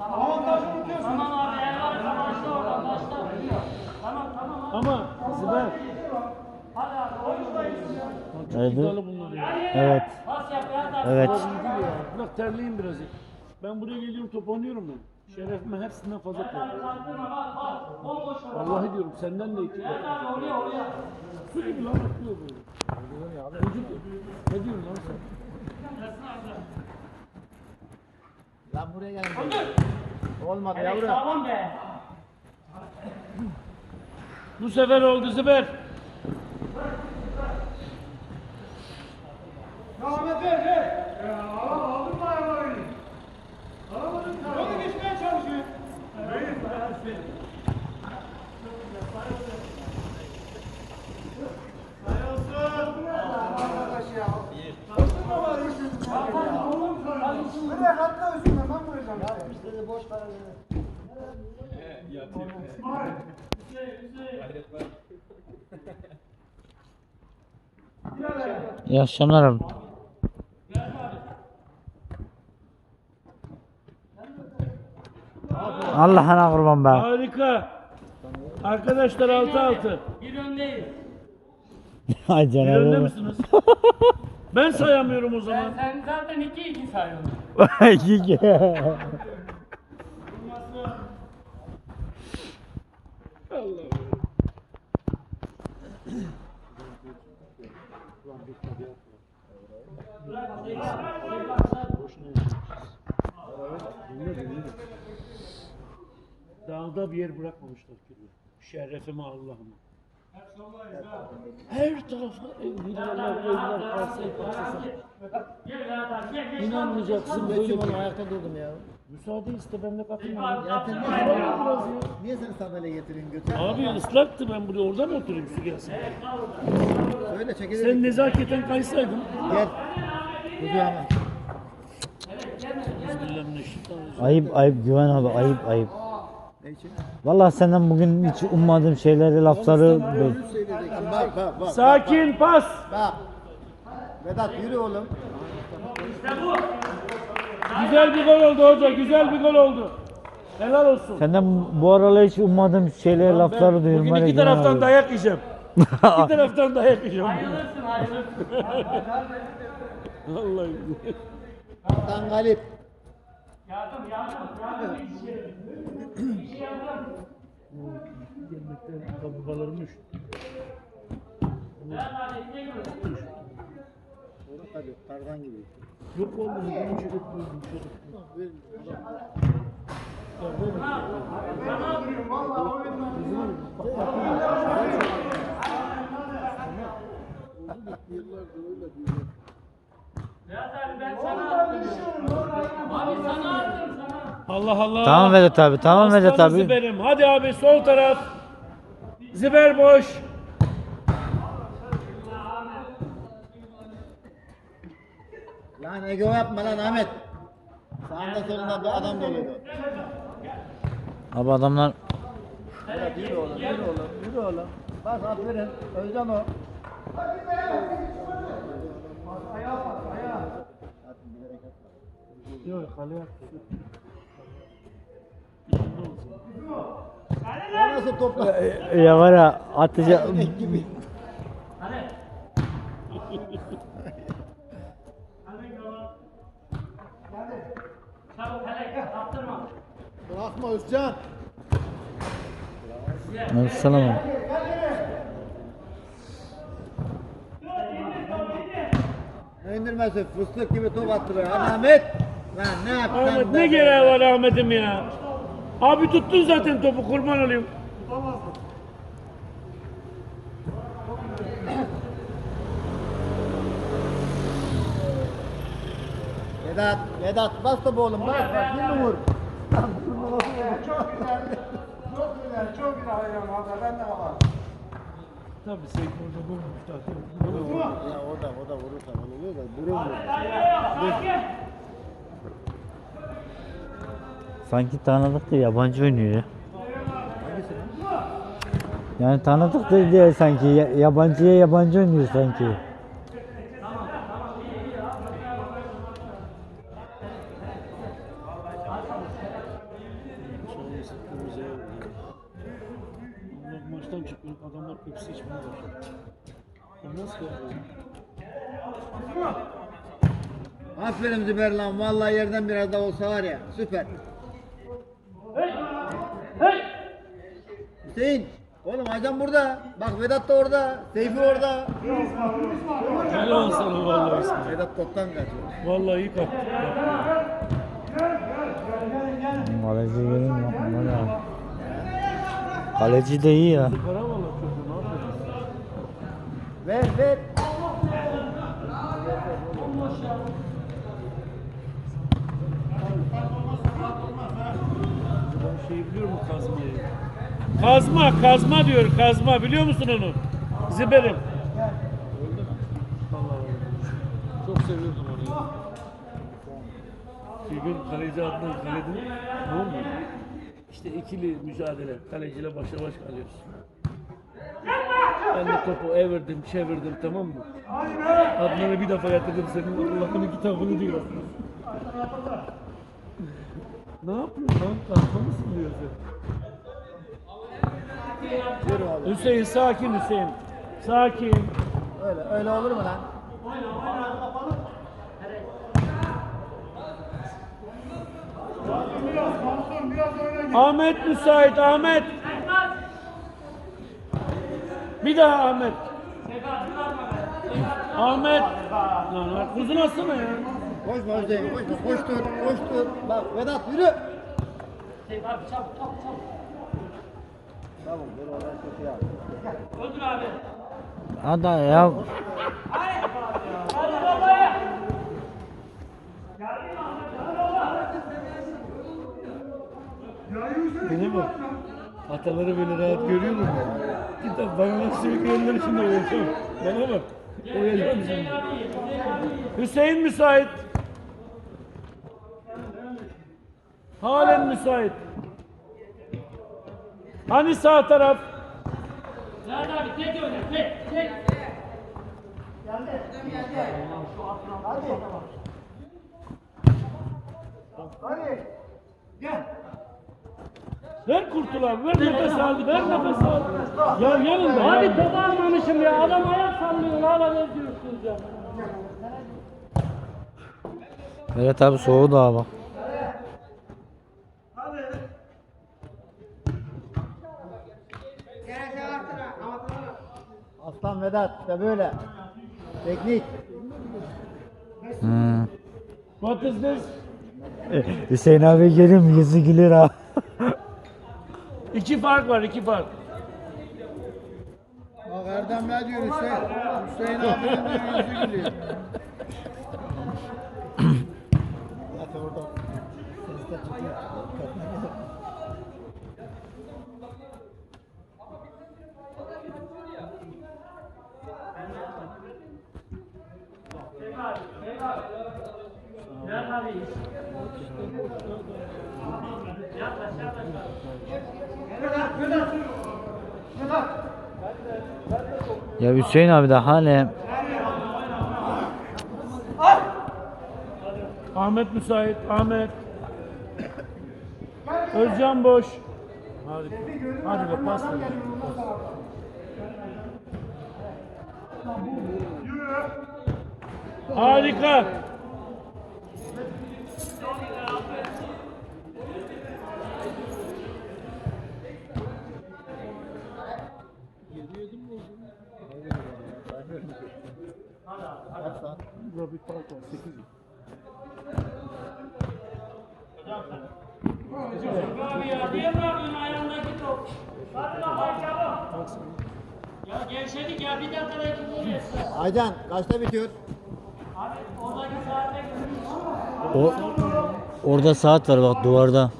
Avantajı unutuyorsun. Tamam abi el varsa başla oradan başla. Tamam tamam abi. Ama Sibel. Hadi abi oyun. Çok Evet. iddialı bunlar ya. Evet. Pas yap ya da. Evet. Bırak terleyeyim biraz. Ben buraya geliyorum top oynuyorum ben. Şerefime hepsinden fazla ver. Vallahi diyorum senden de iki. Su gibi lan akıyor böyle. Ne diyorsun lan sen? Lan buraya. Dur. Olmadı Evet yavrum. tamam be. Bu sefer oldu Ziber. Ahmet ver ver. Ya, al- aldın mı ayağını? Alamadın mı? Onu geçmeye çalışıyor. Nereye İyi akşamlar abi. Allah'ına kurban be. Harika. Arkadaşlar 6-6. Bir öndeyiz. Ay Bir önde misiniz? ben sayamıyorum o zaman. Sen, sen zaten iki iki sayıyorsun. Dağda bir yer bırakmamışlar ki. Şerefime Allah'ım. Her tarafa. Gel zaten gel geç. İnanmayacaksın böyle onu ayakta durdum ya. Müsaade iste ben de katılmayayım. Ya sen. Niye seni sandalye getirin götür? Abi ıslaktı ben buraya orada mı oturayım su gelsin? Söyle çekilir. Sen nezaketen kaysaydın. Gel. Ayıp ayıp güven abi ayıp ayıp. Vallahi senden bugün hiç ummadığım şeyleri lafları Bak bak bak. bak. Sakin pas. Bak. Vedat yürü oğlum. Güzel bir gol oldu hoca, güzel bir gol oldu. Helal olsun. senden bu aralar hiç ummadığım şeyleri lafları Ben duyuyorum. Bugün iki taraftan abi. dayak yiyeceğim. iki taraftan dayak yiyeceğim. Ayrılırsın ayrılırsın. Vallahi. Kaptan Galip. Yardım yardım yardım bir şey. Bir şey yardım. Gelmekten kaburgalarım üşüdü. Berat abi ne görüyorsun? Orada tabii kardan gibi. Yok oğlum, bunu çocuk buldum çocuk. Berat abi ben sana attım. Abi sana attım sana. Allah Allah. Tamam Vedat abi tamam Vedat Aslanım abi. Ziber'im. Hadi abi sol taraf. Ziber boş. Lan ego yapma lan Ahmet. Sağında solunda bir adam doluydu. Abi adamlar Vedat yürü oğlum yürü oğlum yürü oğlum. Bak aferin. Özcan o. Yok kaleye attı. O nasıl topla? ya var ya atacak gibi. Bırakma Özcan. Selam. Ne indirmesi fıstık gibi top. Hadi Ahmet. Lan ne yaptın? Ahmet ne gereği var Ahmet'im ya? Abi tuttun zaten topu kurban olayım. Vedat, Vedat bas topu oğlum bas bas şimdi vur. Çok güzel. Çok güzel. Çok güzel ayağım abi. Ben de var. Tabii sen orada zaten. Ya o da o da vurur tamam oluyor da vurur. Sanki tanıdıktı yabancı oynuyor ya. Yani tanıdık da diye sanki yabancıya yabancı oynuyor sanki. maçtan çıkıyorum Aferin Züber lan. Vallahi yerden biraz daha olsa var ya. Süper. Hüseyin. Oğlum Acan burada. Bak Vedat da orada. Seyfi orada. Helal sana vallahi İsmail. Vedat toptan kaçıyor. Vallahi iyi kaptı. Kaleci benim ya. Aman ha. Kaleci de iyi ya. Ver ver. Ben şey biliyor musun kazmayı? Kazma, kazma diyor, kazma. Biliyor musun onu? Ziberim. Çok seviyordum onu. Bir gün kaleci adına kalede ne oldu? İşte ikili mücadele. Kaleciyle başa baş kalıyoruz. Ben de topu evirdim, çevirdim tamam mı? Adnan'ı bir defa yatırdım senin Allah'ın kitabını diyor. Ne yapıyorsun lan? Kalkma mısın diyorsun? Hüseyin sakin Hüseyin. Sakin. Öyle öyle olur mu lan? Ahmet müsait Ahmet. Bir daha Ahmet. Ahmet. Lan kuzun atsana ya. Koşma Hüseyin koşma. Koş dur. Koş dur. Bak Vedat yürü. Tamam dur oraya kötü yap. Öldür abi. Hadi ya. Ya Yusuf Bana bak. Ataları beni rahat görüyor mu? Git bak bana nasıl yüklenler şimdi oynayacağım. Bana bak. Hüseyin müsait. Halen müsait. Hani sağ taraf? Nerede abi? Tek öyle. Tek. Tek. Ver kurtulan, ver nefes al, ver nefes al. Ya yanında Abi ya. topu almamışım ya. Adam ayak sallıyor. Hala ne diyorsunuz ya? Evet abi soğudu ha Aslan Vedat işte böyle. Teknik. Hmm. What is this? Hüseyin abi gelir yüzü gülür ha. İki fark var, iki fark. Bak Erdem ne diyor Hüseyin? Hüseyin de yüzü gülüyor. Hadi orada. Ses de çıkıyor. Nerede abi? Yaklaş yaklaş. Ya Hüseyin abi de hani Ahmet müsait, Ahmet. Özcan boş. Hadi, hadi be pas ver. Harika. 8 bin. Abi ya niye bağırıyorsun ayağındaki top? Hadi bakalım çabuk. Ya gevşedik ya bir dakikada iki gol yesin. Aycan kaçta bitiyor? Abi oradaki saatte O, orada saat var bak duvarda.